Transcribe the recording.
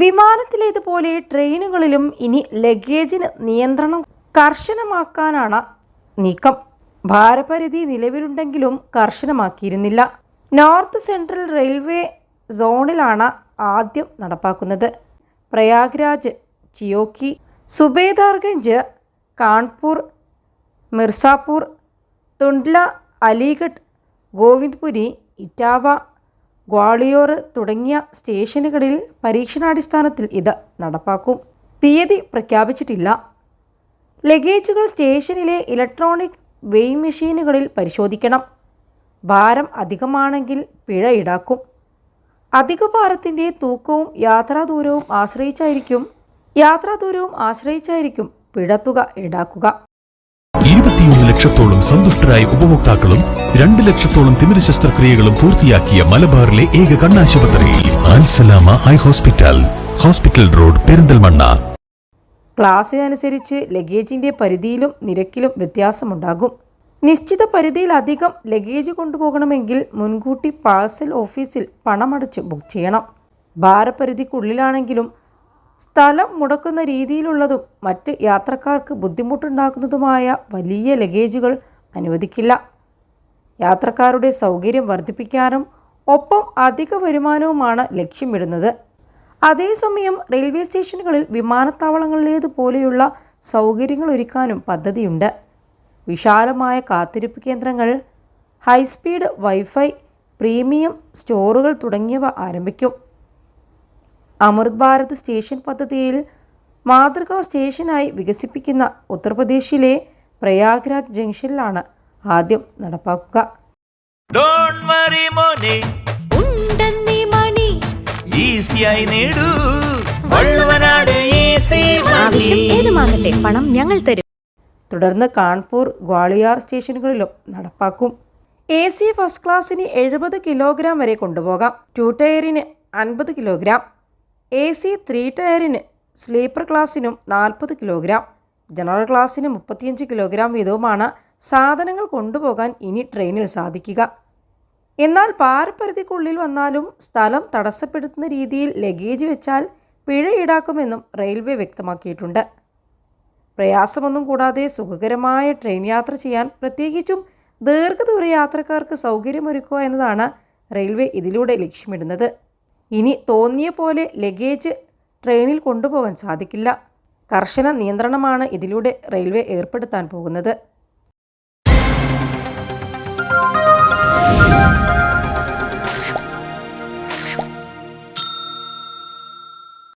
വിമാനത്തിലേതുപോലെ ട്രെയിനുകളിലും ഇനി ലഗേജിന് നിയന്ത്രണം കർശനമാക്കാനാണ് നീക്കം. ഭാരപരിധി നിലവിലുണ്ടെങ്കിലും കർശനമാക്കിയിരുന്നില്ല. നോർത്ത് സെൻട്രൽ റെയിൽവേ സോണിലാണ് ആദ്യം നടപ്പാക്കുന്നത്. പ്രയാഗ്രാജ് ചിയോക്കി സുബേദാർഗഞ്ച് കാൺപൂർ മിർസാപൂർ തുണ്ട്ല അലിഗഡ് ഗോവിന്ദ്പുരി ഇറ്റാവ ഗ്വാളിയോർ തുടങ്ങിയ സ്റ്റേഷനുകളിൽ പരീക്ഷണാടിസ്ഥാനത്തിൽ ഇത് നടപ്പാക്കും. തീയതി പ്രഖ്യാപിച്ചിട്ടില്ല. ലഗേജുകൾ സ്റ്റേഷനിലെ ഇലക്ട്രോണിക് വെയിങ് മെഷീനുകളിൽ പരിശോധിക്കണം. ഭാരം അധികമാണെങ്കിൽ പിഴ ഈടാക്കും. അധിക ഭാരത്തിന്റെ തൂക്കവും യാത്രാദൂരവും ആശ്രയിച്ചായിരിക്കും യാത്രാദൂരവും ആശ്രയിച്ചായിരിക്കും പിഴത്തുക ഈടാക്കുക. ഇരുപത്തിയൊന്ന് ലക്ഷത്തോളം സന്തുഷ്ടരായ ഉപഭോക്താക്കളും രണ്ട് ലക്ഷത്തോളം തിമിര ശസ്ത്രക്രിയകളും പൂർത്തിയാക്കിയ മലബാറിലെ ഏക കണ്ണാശുപത്രി Al Salama eye hospital hospital road Perinthalmanna. Class അനുസരിച്ച് ലഗേജിന്റെ പരിധിയിലും നിരക്കിലും വ്യത്യാസമുണ്ടാകും. നിശ്ചിത പരിധിയിലധികം ലഗേജ് കൊണ്ടുപോകണമെങ്കിൽ മുൻകൂട്ടി പാഴ്സൽ ഓഫീസിൽ പണമടച്ച് ബുക്ക് ചെയ്യണം. ഭാരപരിധിക്കുള്ളിലാണെങ്കിലും സ്ഥലം മുടക്കുന്ന രീതിയിലുള്ളതും മറ്റ് യാത്രക്കാർക്ക് ബുദ്ധിമുട്ടുണ്ടാക്കുന്നതുമായ വലിയ ലഗേജുകൾ അനുവദിക്കില്ല. യാത്രക്കാരുടെ സൗകര്യം വർദ്ധിപ്പിക്കാനും ഒപ്പം അധിക വരുമാനവുമാണ് ലക്ഷ്യമിടുന്നത്. അതേസമയം റെയിൽവേ സ്റ്റേഷനുകളിൽ വിമാനത്താവളങ്ങളിലേതുപോലെയുള്ള സൗകര്യങ്ങൾ ഒരുക്കാനും പദ്ധതിയുണ്ട്. വിശാലമായ കാത്തിരിപ്പ് കേന്ദ്രങ്ങൾ ഹൈസ്പീഡ് വൈഫൈ പ്രീമിയം സ്റ്റോറുകൾ തുടങ്ങിയവ ആരംഭിക്കും. അമൃത് ഭാരത് സ്റ്റേഷൻ പദ്ധതിയിൽ മാതൃകാ സ്റ്റേഷനായി വികസിപ്പിക്കുന്ന ഉത്തർപ്രദേശിലെ പ്രയാഗ്രാജ് ജംഗ്ഷനിലാണ് ആദ്യം നടപ്പാക്കുക. ഡോണ്ട് വറി മോനെ. ഉണ്ടെന്നീ മണി. ഈസിയായി നേടൂ. വള്ളുവനാട് ഈസി ആവശ്യം ഏതുമാകട്ടെ പണം ഞങ്ങൾ തരും. തുടർന്ന് കാൺപൂർ ഗ്വാളിയാർ സ്റ്റേഷനുകളിലും നടപ്പാക്കും. എ സി ഫസ്റ്റ് ക്ലാസ്സിന് എഴുപത് കിലോഗ്രാം വരെ കൊണ്ടുപോകാം. ടു ടയറിന് അൻപത് കിലോഗ്രാം എ സി ത്രീ ടയറിന് സ്ലീപ്പർ ക്ലാസ്സിനും നാൽപ്പത് കിലോഗ്രാം ജനറൽ ക്ലാസ്സിന് മുപ്പത്തിയഞ്ച് കിലോഗ്രാം വീതവുമാണ് സാധനങ്ങൾ കൊണ്ടുപോകാൻ ഇനി ട്രെയിനിൽ സാധിക്കുക. എന്നാൽ പാരപ്പരിധിക്കുള്ളിൽ വന്നാലും സ്ഥലം തടസ്സപ്പെടുത്തുന്ന രീതിയിൽ ലഗേജ് വെച്ചാൽ പിഴ ഈടാക്കുമെന്നും റെയിൽവേ വ്യക്തമാക്കിയിട്ടുണ്ട്. പ്രയാസമൊന്നും കൂടാതെ സുഖകരമായ ട്രെയിൻ യാത്ര ചെയ്യാൻ പ്രത്യേകിച്ചും ദീർഘദൂര യാത്രക്കാർക്ക് സൗകര്യമൊരുക്കുക എന്നതാണ് റെയിൽവേ ഇതിലൂടെ ലക്ഷ്യമിടുന്നത്. ഇനി തോന്നിയ പോലെ ലഗേജ് ട്രെയിനിൽ കൊണ്ടുപോകാൻ സാധിക്കില്ല. കർശന നിയന്ത്രണമാണ് ഇതിലൂടെ റെയിൽവേ ഏർപ്പെടുത്താൻ പോകുന്നത്.